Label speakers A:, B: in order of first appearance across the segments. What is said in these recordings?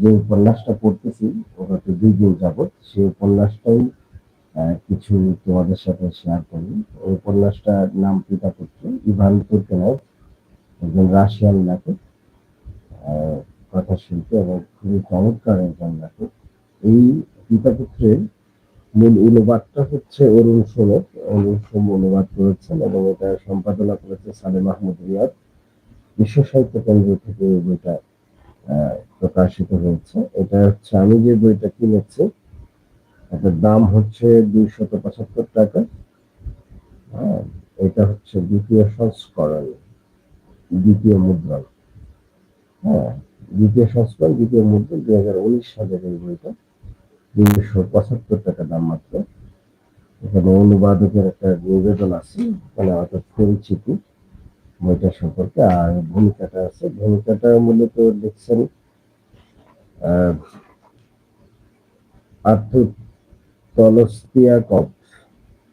A: যে উপন্যাসটা পড়তেছি ওটা তো দুই দিন যাবৎ। সেই উপন্যাসটাই কিছু তোমাদের সাথে শেয়ার করি ওই উপন্যাসটার নাম পিতা পুত্র ইভান তুর্কেনভ একজন রাশিয়ান লেখক আহ, কথাশিল্পী এবং খুবই চমৎকার একজন লেখক। এই পিতা পুত্রের মূল অনুবাদটা হচ্ছে অরুণ সোমের অরুণ সোম অনুবাদ করেছেন এবং এটা সম্পাদনা করেছে সালে মাহমুদ রিয়াদ। বিশ্ব সাহিত্য কেন্দ্র থেকে বইটা প্রকাশিত হয়েছে। এটা হচ্ছে, আমি যে বইটা কিনেছি, এটার দাম হচ্ছে দুইশত পঁচাত্তর টাকা। হ্যাঁ এটা হচ্ছে দ্বিতীয় সংস্করণ, দ্বিতীয় মুদ্রণ। হ্যাঁ দ্বিতীয় সংস্করণ, দ্বিতীয় মুদ্রণ, দুই হাজার উনিশ সালের এই বইটা। দুইশো পঁচাত্তর টাকা দাম মাত্র। এখানে অনুবাদকের একটা নিবেদন আছে মানে অর্থাৎ পরিচিতি। বইটা সম্পর্কে, আর ভূমিকাটা আছে। ভূমিকাটা মূলত লিখছেন আর্থুর তলস্তিয়াকভ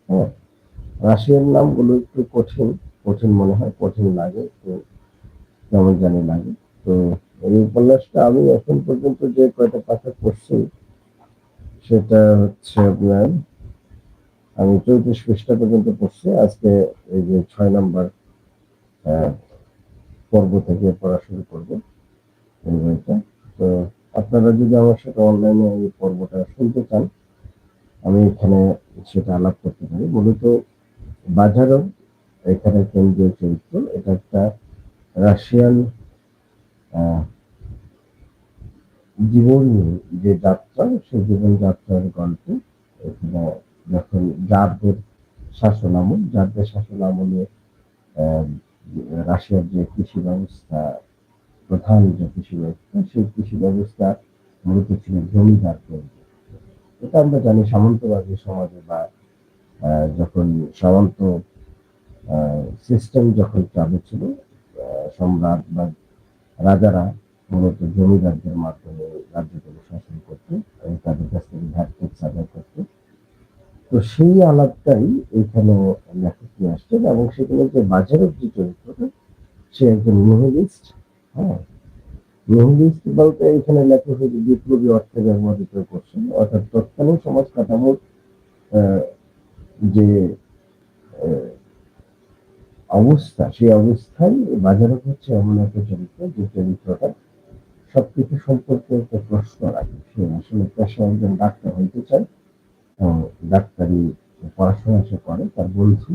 A: হ্যাঁ রাশিয়ার নামগুলো একটু কঠিন কঠিন মনে হয়, কঠিন লাগে, তো কেমন জানি লাগে। তো এই উপন্যাসটা আমি এখন পর্যন্ত যে কয়টা পাঠা পড়ছি, সেটা হচ্ছে আপনার, আমি চৌত্রিশ পৃষ্ঠা পর্যন্ত পড়ছি, আজকে এই যে ছয় নম্বর পর্ব থেকে পড়া শুরু করব। এই বইটা। তো আপনারা যদি আমার সাথে অনলাইনে এই পর্বটা শুনতে চান, আমি এখানে সেটা আলাপ করতে পারি। মূলত বাজারও এখানে কেন্দ্রীয় চরিত্র। এটা একটা রাশিয়ান জীবন যে যাত্রা, সেই জীবন যাত্রার গল্প এখানে যখন জারদের শাসন আমল, জারদের শাসন আমলে রাশিয়ার যে কৃষি ব্যবস্থা, প্রধান যে কৃষি ব্যবস্থা, সেই কৃষি ব্যবস্থা মূলত ছিল জমিদার কেন্দ্রিক এটা আমরা জানি সামন্তবাদী সমাজে বা যখন সামন্ত সিস্টেম যখন চালু ছিল সম্রাট বা রাজারা মূলত জমিদারদের মাধ্যমে রাজ্যগুলো শাসন করতো এবং তাদের কাছ থেকে ভ্যাট ট্যাক্স করতো। তো সেই আলাপটাই এখানে লেখক নিয়ে আসছেন এবং সেখানে যে বাজারের যে চরিত্রটা, সে একজন নিহিলিস্ট হ্যাঁ? নিহিলিস্ট বলতে এখানে লেখক হয়েছে বিপ্লবী অর্থে ব্যবহৃত করছেন, অর্থাৎ তৎকালীন সমাজ কাঠামোর যে অবস্থা, সেই অবস্থায় বাজারক হচ্ছে এমন একটা চরিত্র যে চরিত্রটা সবকিছু সম্পর্কে একটা প্রশ্ন রাখে। সে আসলে পেশা একজন ডাক্তার হইতে চায় ডাক্তারি পড়াশোনা সে করে, তার বন্ধু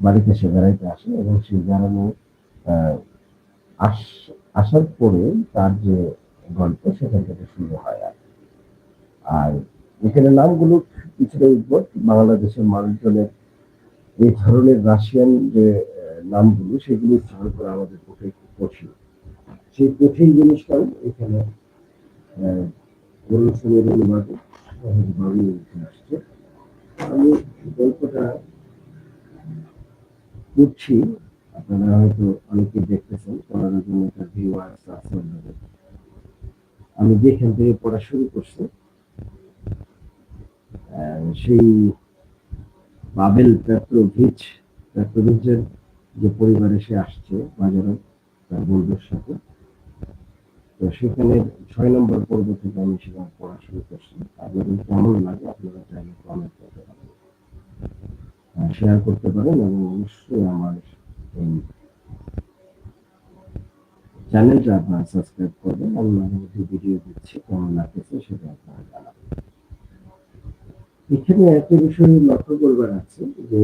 A: বাড়িতে সে বেড়াইতে আসে এবং সে বেড়ানো আস- আসার পরে তার যে গল্প সেখান থেকে শুরু হয় আর আর এখানে নামগুলো কিছুটা উদ্ভট, বাংলাদেশের মানুষজনের এই ধরনের রাশিয়ান যে নামগুলো সেগুলো উচ্চারণ করা আমাদের পক্ষে খুব কঠিন। সেই কঠিন জিনিসটাও এখানে অনুবাদে সহজভাবে উঠে আসছে আমি গল্পটা পড়ছি আপনারা হয়তো অনেকে দেখতেছেন পড়ার জন্য একটা ভিউয়ার্স আছে। আমি যেখান থেকে পড়া শুরু করছি সেই পাবেল পেট্রোভিচ, পেট্রোভিচের যে পরিবারে সে আসছে বাজারে, তার বন্ধুর সাথে। তো সেখানে ছয় নম্বর পর্ব থেকে আমি সেখানে পড়া শুরু করছি। আপনাদের কেমন লাগে, আপনারা চাইলে কমেন্ট করতে পারেন। শেয়ার করতে পারেন এবং অবশ্যই আমার চ্যানেলটা আপনারা সাবস্ক্রাইব করবেন। আমি মাঝে মধ্যে ভিডিও দিচ্ছি, কেমন লাগতেছে সেটা আপনারা জানাবেন। এখানে একটা বিষয় লক্ষ্য করবার আছে যে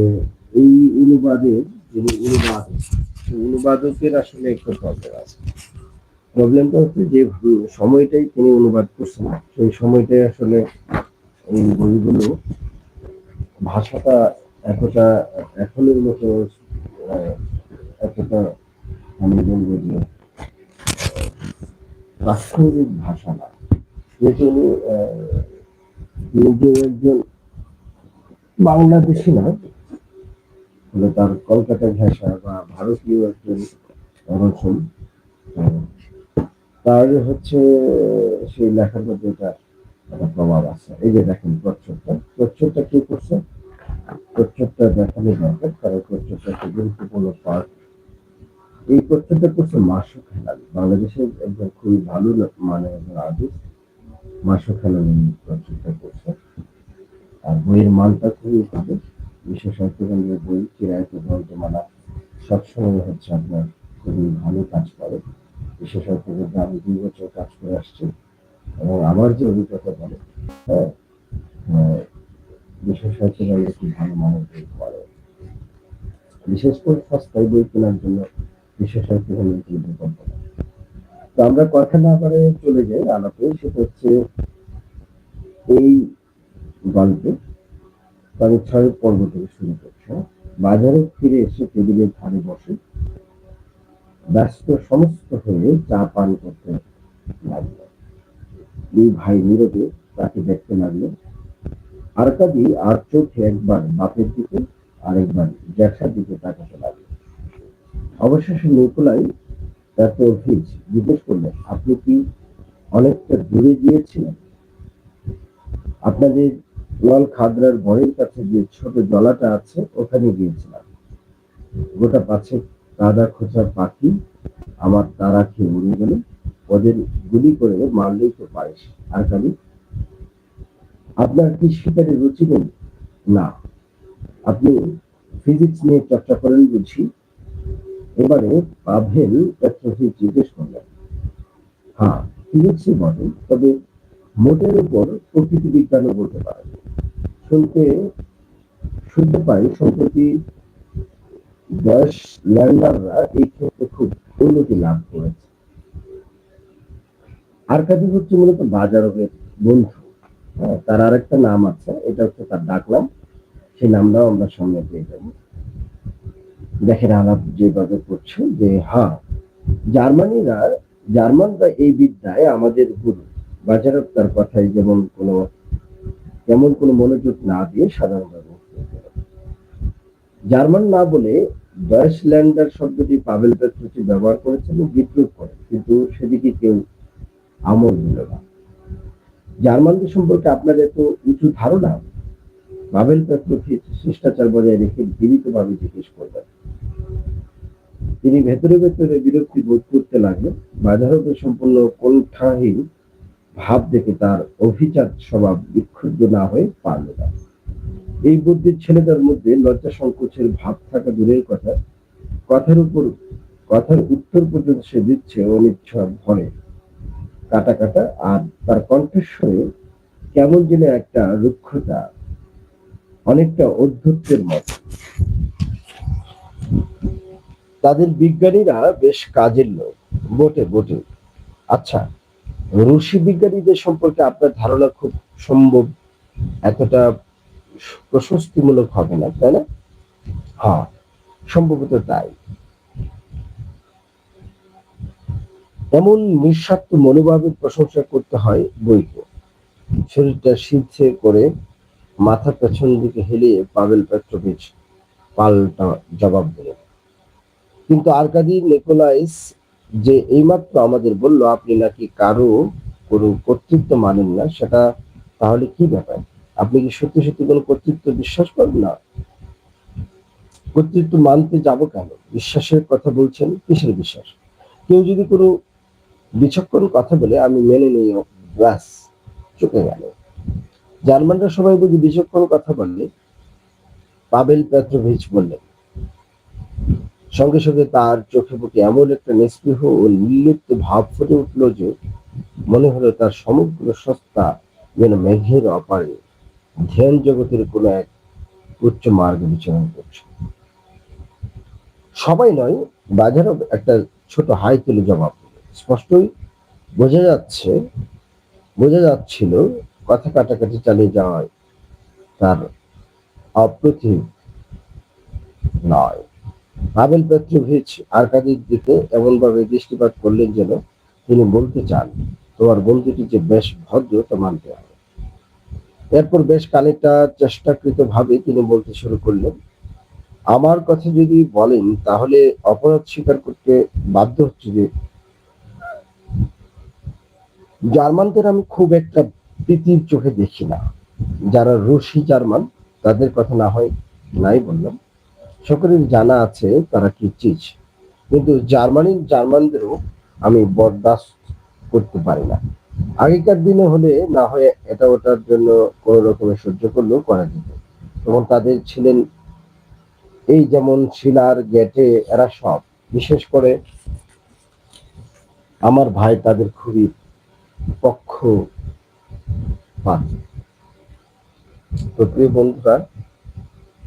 A: এই অনুবাদের, যিনি সেই অনুবাদকের আসলে একটা প্রবলেম আছে। প্রবলেমটা হচ্ছে যে সময়টাই তিনি অনুবাদ করছেন সেই সময়টাই আসলে এই বইগুলো ভাষাটা এতটা এখনের মতো এতটা আমি বলব যে প্রাসঙ্গিক ভাষা না। যেহেতু উনি নিজেও একজন বাংলাদেশি না হলে তার কলকাতা ভাষা বা ভারতীয় একজন রচন তার হচ্ছে, সেই লেখার মধ্যে এটা একটা প্রভাব আছে। এই যে দেখেন প্রচ্ছদটা প্রচ্ছদটা কি করছে? প্রচ্ছদটা দেখানো দরকার, কারণ প্রচ্ছদটা একটা গুরুত্বপূর্ণ পার্ট এই তথ্যটা করছে মাসুক হেলালি। বাংলাদেশের একজন খুবই ভালো মানে একজন আর্টিস্ট মাসুক হেলালি তথ্যটা করছে। আর বইয়ের মানটা খুবই ভালো। বিশ্ব সাহিত্য কেন্দ্রের বই চিরায়ত গ্রন্থমালা, সবসময় হচ্ছে আপনার খুবই ভালো কাজ করে। বিশ্ব সাহিত্য কেন্দ্রে আমি দুই বছর কাজ করে আসছি। এবং আমার যে অভিজ্ঞতা বলে হ্যাঁ সাহিত্য কেন্দ্রে ভালো বই করে বিশেষ করে সস্তায় বই কেনার জন্য কেন্দ্রের একটি বিকল্প তো আমরা কথা না পারে চলে যাই, আলাপে সেটা হচ্ছে এই গল্পে ছয় পর্ব থেকে শুরু করছি বাজারে ফিরে এসে টেবিলের ধারে বসে ব্যস্ত সমস্ত হয়ে চা পান করতে লাগল। দুই ভাই নীরবে, তাকে দেখতে লাগল। আরকাদি আর চোখে একবার বাপের দিকে, আরেকবার জ্যাঠার দিকে তাকাতে লাগল। অবশেষে নিকোলাই এত ভিজ জিজ্ঞেস করলেন আপনি কি অনেকটা দূরে গিয়েছিলেন? আপনাদের লাল খাদরার ঘরের কাছে যে ছোট জলাটা আছে, ওখানে গিয়েছিলাম। গোটা পাছে কাদা খোঁচা পাখি আমার তারা খেয়ে উড়ে গেল। ওদের গুলি করে মারলেই তো পারিস আর কালি আপনার কি শিকারে রুচি নেই? না। আপনি ফিজিক্স নিয়ে চর্চা করেন বুঝি? এবারে পাভেল জিজ্ঞেস করলেন। হ্যাঁ ফিজিক্সই বটে, তবে মোটের উপর প্রকৃতি বিজ্ঞানও বলতে পারে। শুনতে শুনতে পাই সম্প্রতি বয়স ল্যান্ডাররা এই ক্ষেত্রে খুব উন্নতি লাভ করেছে। আরকাদি হচ্ছে মূলত বাজারকের বন্ধু? হ্যাঁ তার আরেকটা নাম আছে, এটা হচ্ছে তার ডাকনাম। সেই নামটাও আমরা সামনে পেয়ে যাব। দেখেন আলাপ যেভাবে করছে যে হ্যাঁ জার্মানিরা, জার্মানরা এই বিদ্যায় আমাদের গুরু। বাজারক তার কথায় যেমন কোনো, তেমন কোনো মনোযোগ না দিয়ে সাধারণভাবে। জার্মান না বলে ডয়েসল্যান্ডার শব্দটি পাবেল পেট্রোচি ব্যবহার করেছেন বিদ্রুপ করে। কিন্তু সেদিকে কেউ আমল দিল না। জার্মানদের সম্পর্কে আপনার এত উঁচু ধারণা? পাবেল পেট্রোচি শিষ্টাচার বজায় রেখে বিনীতভাবে জিজ্ঞেস করবেন। তিনি ভেতরে ভেতরে বিরক্তি বোধ করতে লাগলেন। বাজারকে সম্পূর্ণ কণ্ঠাহীন ভাব দেখে তার অভিজাত স্বভাব বিক্ষুব্ধ না হয়ে পারল না। এই বুদ্ধির ছেলেদের মধ্যে লজ্জা সংকোচের ভাব থাকা দূরের কথা, কথার উপর, কথার উত্তর পর্যন্ত সে দিচ্ছে অনিচ্ছা ভরে। কাটা কাটা আর তার কণ্ঠস্বরে কেমন যেন একটা রুক্ষতা, অনেকটা অধ্যত্বের মতো। তাদের বিজ্ঞানীরা বেশ কাজের লোক, বটে বটে। আচ্ছা রুশি বিজ্ঞানীদের সম্পর্কে আপনার ধারণা খুব সম্ভব, এতটা প্রশস্তিমূলক হবে না, তাই না? হ্যাঁ সম্ভবত তাই। এমন নিঃস্বার্থ মনোভাবের প্রশংসা করতে হয় বইকে শরীরটা শীতছে করে মাথা পেছন দিকে হেলিয়ে পাবেল পেট্রোভিচ পাল্টা জবাব দিলেন। কিন্তু আরকাদি নিকোলাইস যে এইমাত্র আমাদের বলল, আপনি নাকি কারও কোনো কর্তৃত্ব মানেন না, সেটা তাহলে কি ব্যাপার? আপনি কি সত্যি সত্যি কোনো কর্তৃত্ব বিশ্বাস করেন না? কর্তৃত্ব মানতে যাব কেন? বিশ্বাসের কথা বলছেন? কিসের বিশ্বাস? কেউ যদি কোনো বিচক্ষণ কথা বলে আমি মেনে নিই ব্যাস চুকে গেল। জার্মানরা সবাই বুঝি বিচক্ষণ কথা বললে পাবেল পেট্রোভিচ বললেন, সঙ্গে সঙ্গে তার চোখে মুখে এমন একটা নিস্পৃহ ও নির্লিপ্ত ভাব ফুটে উঠল যে মনে হলো তার সমগ্র সত্তা যেন মেঘের অপারে ধ্যান জগতের কোনো এক উচ্চ মার্গে বিচরণ করছে। সবাই নয়, বাজারও একটা ছোট হাই তুলে জবাব স্পষ্টই বোঝা যাচ্ছে, বোঝা যাচ্ছিল কথা কাটাকাটি চালিয়ে যাওয়ায় তার অপ্রতিভ নয়। পাবেল পেট্রোভিচ আরকাদির দিকে এমনভাবে দৃষ্টিপাত করলেন যেন তিনি বলতে চান, তোমার বন্ধুটি যে বেশ ভদ্র, তা মানতে হবে। এরপর বেশ খানিকটা চেষ্টাকৃত ভাবে তিনি বলতে শুরু করলেন, আমার কথা যদি বলেন, তাহলে অপরাধ স্বীকার করতে বাধ্য হচ্ছে যে জার্মানদের আমি খুব একটা প্রীতির চোখে দেখি না। যারা রুশি জার্মান, তাদের কথা না হয় নাই বললাম। সকলের জানা আছে তারা কি চিজ। কিন্তু জার্মানির জার্মানদেরও আমি বরদাস্ত করতে পারি না। আগেকার দিনে হলে না হয় এটা ওটার জন্য কোন রকমের সহ্য করলেও করা যেত। তখন তাদের ছিলেন এই যেমন শিলার গেটে এরা সব। বিশেষ করে আমার ভাই তাদের খুবই পক্ষ পান তো প্রিয় বন্ধুরা,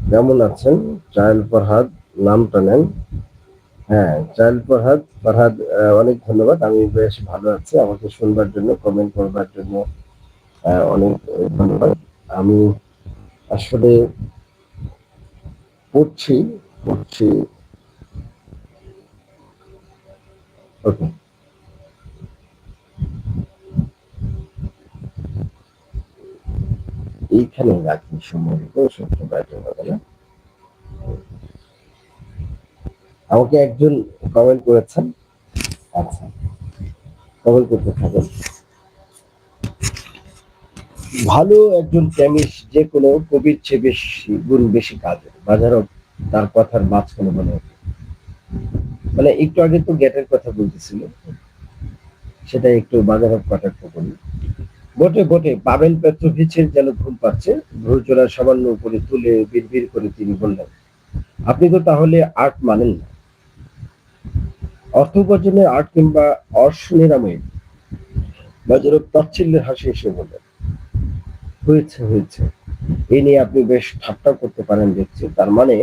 A: কেমন আছেন? চায়েল ফরহাদ নামটা নেন। হ্যাঁ চাইল্ড ফরহাদ ফরহাদ অনেক ধন্যবাদ। আমি বেশ ভালো আছি। আমাকে শুনবার জন্য কমেন্ট করবার জন্য অনেক ধন্যবাদ। আমি আসলে পড়ছি পড়ছি। ওকে। এইখানে রাখি সম্মানিত সত্য ব্যাটার না আমাকে একজন কমেন্ট করেছেন। আচ্ছা কমেন্ট করতে থাকেন। ভালো একজন কেমিস্ট যে কোনো কবির চেয়ে বেশি গুণ বেশি কাজের। বাজারও তার কথার মাঝখানে মনে হতো মানে একটু আগে তো গেটের কথা বলতেছিল। সেটা একটু বাজারও কটাক্ষ করি বটে বটে পাবেল পেট্রোভিচের যেন ঘুম পাচ্ছে। ভ্রুচোরা সামান্য উপরে তুলে বিড়বিড় করে তিনি বললেন, আপনি তো তাহলে আর্ট মানেন না। অর্থ উপার্জনের আর্ট কিংবা অর্শ নিরাময় বাজারও তাচ্ছিল্যের হাসি এসে বললেন, হয়েছে হয়েছে। এই নিয়ে আপনি বেশ ঠাট্টা করতে পারেন দেখছি। তার মানে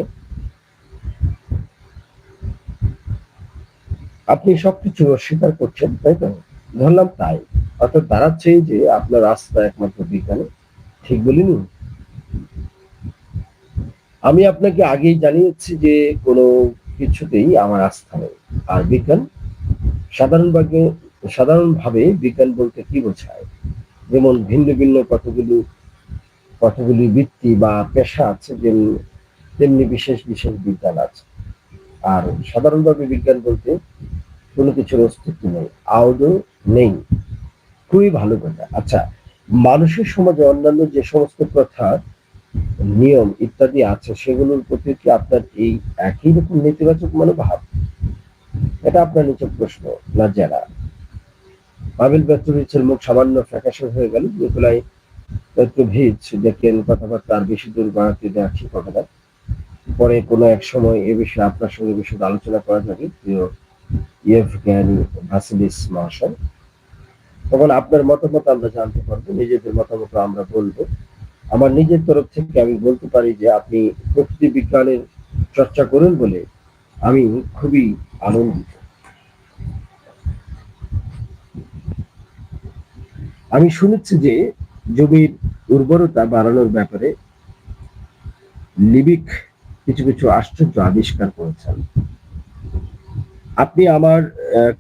A: আপনি সবকিছু অস্বীকার করছেন, তাই তো? ধরলাম তাই। অর্থাৎ দাঁড়াচ্ছে এই যে আপনার রাস্তা একমাত্র বিজ্ঞানে। ঠিক বলিনি? আমি আপনাকে আগেই জানিয়েছি যে কোনো কিছুতেই আমার আস্থা নেই। আর বিজ্ঞান? সাধারণভাবে সাধারণভাবে বিজ্ঞান বলতে কি বোঝায়? যেমন ভিন্ন ভিন্ন কতগুলো, কতগুলি বৃত্তি বা পেশা আছে যেমনি তেমনি বিশেষ বিশেষ বিজ্ঞান আছে। আর সাধারণভাবে বিজ্ঞান বলতে কোনো কিছুর অস্তিত্ব নেই, আদৌ নেই। খুবই ভালো কথা। আচ্ছা মানুষের সমাজে অন্যান্য যে সমস্ত প্রথা, নিয়ম ইত্যাদি আছে, সেগুলোর প্রতি কি আপনার এই একই রকম নেতিবাচক মনোভাব? এটা আপনার নিচে প্রশ্ন না যারা? পাবেল পেট্রোভিচের মুখ সামান্য ফ্যাকাশে হয়ে গেল নিকোলাই পেট্রোভিচ দেখেন কথাবার্তা আর বেশি দূর বাড়াতে দেওয়া ঠিক হবে না। পরে কোনো এক সময় এ বিষয়ে আপনার সঙ্গে বিশদ আলোচনা করা যাবে। প্রিয় ইয়েভ জ্ঞানী ভাসিলিস মহাশয়। তখন আপনার মতামত আমরা জানতে পারব, নিজেদের মতামত আমরা বলব। আমার নিজের তরফ থেকে আমি বলতে পারি যে, আপনি প্রকৃতি বিজ্ঞানের চর্চা করুন বলে আমি খুবই আনন্দিত। আমি শুনেছি যে, জমির উর্বরতা বাড়ানোর ব্যাপারে লিবিক কিছু কিছু আশ্চর্য আবিষ্কার করেছেন। আপনি আমার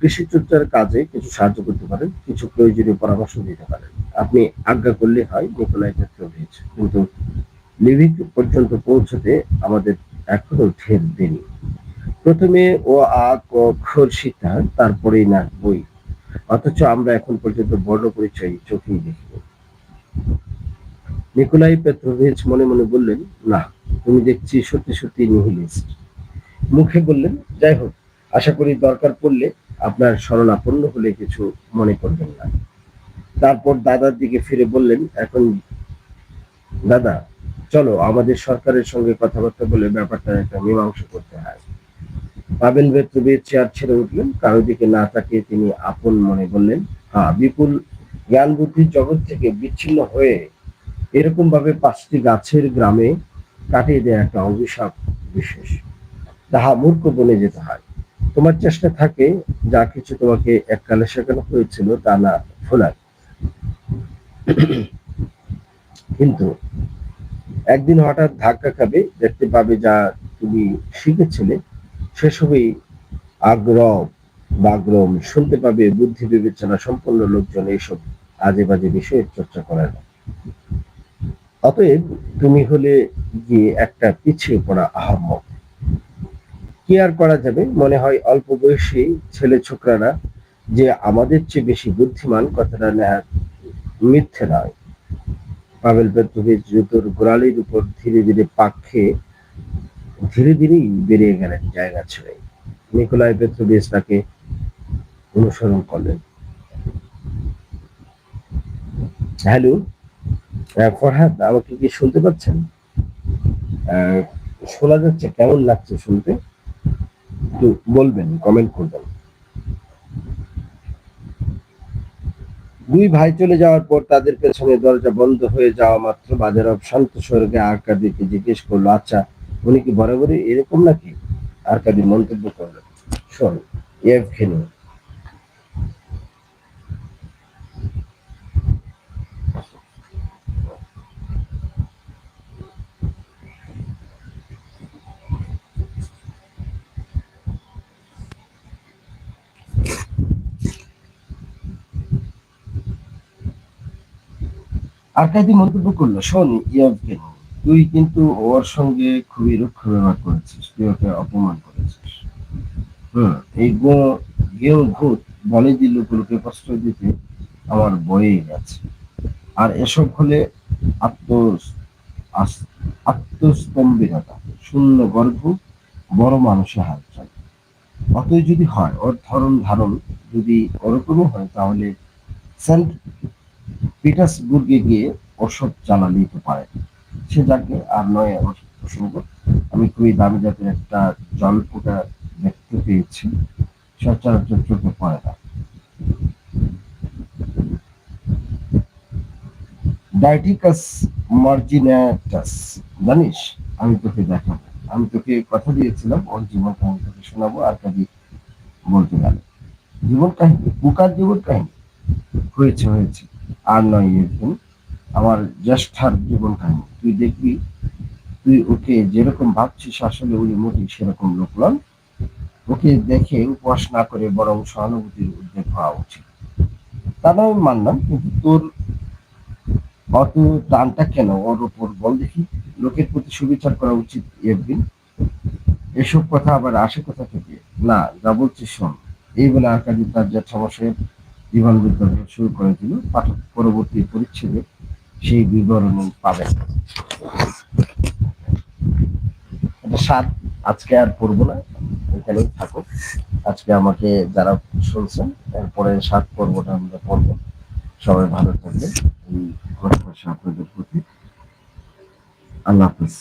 A: কৃষি চর্চার কাজে কিছু সাহায্য করতে পারেন, কিছু প্রয়োজনীয় পরামর্শ দিতে পারেন। আপনি আজ্ঞা করলে হয় নিকোলাই পেট্রোভিচ কিন্তু লিভিক পর্যন্ত পৌঁছতে আমাদের এখনও ঢের দেরি। প্রথমে ও আ ক খর শিক্ষা তারপরেই না বই। অথচ আমরা এখন পর্যন্ত বর্ণ পরিচয় চোখেই দেখিনি। নিকোলাই পেট্রোভিচ মনে মনে বললেন, না, তুমি দেখছি সত্যি সত্যি নিহিলিস্ট। মুখে বললেন, যাই হোক আশা করি দরকার পড়লে আপনার শরণাপন্ন হলে কিছু মনে করবেন না। তারপর দাদার দিকে ফিরে বললেন, এখন দাদা, চলো, আমাদের সরকারের সঙ্গে কথাবার্তা বলে ব্যাপারটা একটা মীমাংসা করতে হয়। পাবেল বেত্রবীর চেয়ার ছেড়ে উঠলেন। কারও দিকে না তাকিয়ে তিনি আপন মনে বললেন হ্যাঁ বিপুল জ্ঞান বুদ্ধির জগৎ থেকে বিচ্ছিন্ন হয়ে এরকম ভাবে পাঁচটি গাছের গ্রামে কাটিয়ে দেয়া একটা অভিশাপ বিশেষ। তাহা মূর্খ বনে যেতে হয়। তোমার চেষ্টা থাকে যা কিছু তোমাকে এককালে শেখানো হয়েছিল তা না ভোলার। কিন্তু একদিন হঠাৎ ধাক্কা খাবে, দেখতে পাবে যা তুমি শিখেছিলে, সেসবই আগ্রহ বাগ্রম শুনতে পাবে, বুদ্ধি বিবেচনা সম্পন্ন লোকজন এইসব আজে বাজে বিষয়ে চর্চা করে না অতএব তুমি হলে গিয়ে একটা পিছিয়ে পড়া আহম্মক। কি আর করা যাবে? মনে হয় অল্প বয়সী ছেলে ছোকরারা যে আমাদের চেয়ে বেশি বুদ্ধিমান, কথাটা মিথ্যে নয়। পাবেল পেট্রোভিচ জুতোর গোড়ালির উপর ধীরে ধীরে পাক খেয়ে ধীরে ধীরেই বেরিয়ে গেলেন জায়গা ছেড়ে। নিকোলাই পেট্রোভিচ তাকে অনুসরণ করলেন। হ্যালো ফরহাদ, আমাকে কি শুনতে পাচ্ছেন? শোনা যাচ্ছে, কেমন লাগছে শুনতে? একটু বলবেন কমেন্ট করবেন। দুই ভাই চলে যাওয়ার পর তাদের পেছনে দরজা বন্ধ হয়ে যাওয়া মাত্র বাজার শান্ত স্বর্গে আরকাদিকে জিজ্ঞেস করল আচ্ছা উনি কি বরাবরই এরকম নাকি? আরকাদি মন্তব্য করল, শোন আরকাদি মন্তব্য করল, শোন ইয়েভগেনি, তুই কিন্তু ওর সঙ্গে খুবই রুক্ষ ব্যবহার করেছিস, তুই ওকে অপমান করেছিস। হুম, এই ভূত বলে যে লোকগুলোকে কষ্ট দিতে আমার বয়ে গেছে। আর এসব হলে আত্ম আত্মস্তম্ভীরতা শূন্য গর্ভ, বড় মানুষের হাত চাই অতই যদি হয়, ওর ধরন ধারণ যদি ওরকমই হয়, তাহলে সেন্ট পিটার্সবুর্গে গিয়ে ওসব চালালেই তো পারে। সে যাকে আর নয় প্রসঙ্গ, আমি খুবই দামি জাতের একটা জল ফোটা দেখতে পেয়েছি, সচরাচর চোখে পড়ে না। ডাইটিকাস মার্জিনাটাস, জানিস? আমি তোকে দেখাবো। আমি তোকে কথা দিয়েছিলাম, ওর জীবন কাহিনী তোকে শোনাবো, আর কাজে বলতে গেল। জীবন কাহিনী? কুকার জীবন কাহিনী? হয়েছে হয়েছে। আর নয় এরকম আমার জ্যেষ্ঠার জীবন কাহিনী তুই দেখবি, তুই ওকে যেরকম ভাবছিস, আসলে উনি মোটেই সেরকম লোক নন। ওকে দেখে উপহাস না করে বরং সহানুভূতির উদ্যোগ হওয়া উচিত। তা আমি মানলাম, কিন্তু তোর অত টানটা কেন? ওর ওপর বল দেখি। লোকের প্রতি সুবিচার করা উচিত এফবিন এসব কথা আবার আসে কথা থেকে? না, যা বলছিস শোন। এই বলে আরকাদি তার জ্যাঠামশাইয়ের জীবন বিদ্যালয় শুরু করে দিল পাঠক পরবর্তী পরিচ্ছেদে সেই বিবরণী পাবেন। এটা সাত আজকে আর পড়ব না। এখানেই থাকো আজকে আমাকে যারা শুনছেন, এরপরে সাত পর্বটা আমরা পড়ব সবাই ভালো থাকবে এই ভালোবাসা আপনাদের প্রতি আল্লাহ হাফিজ।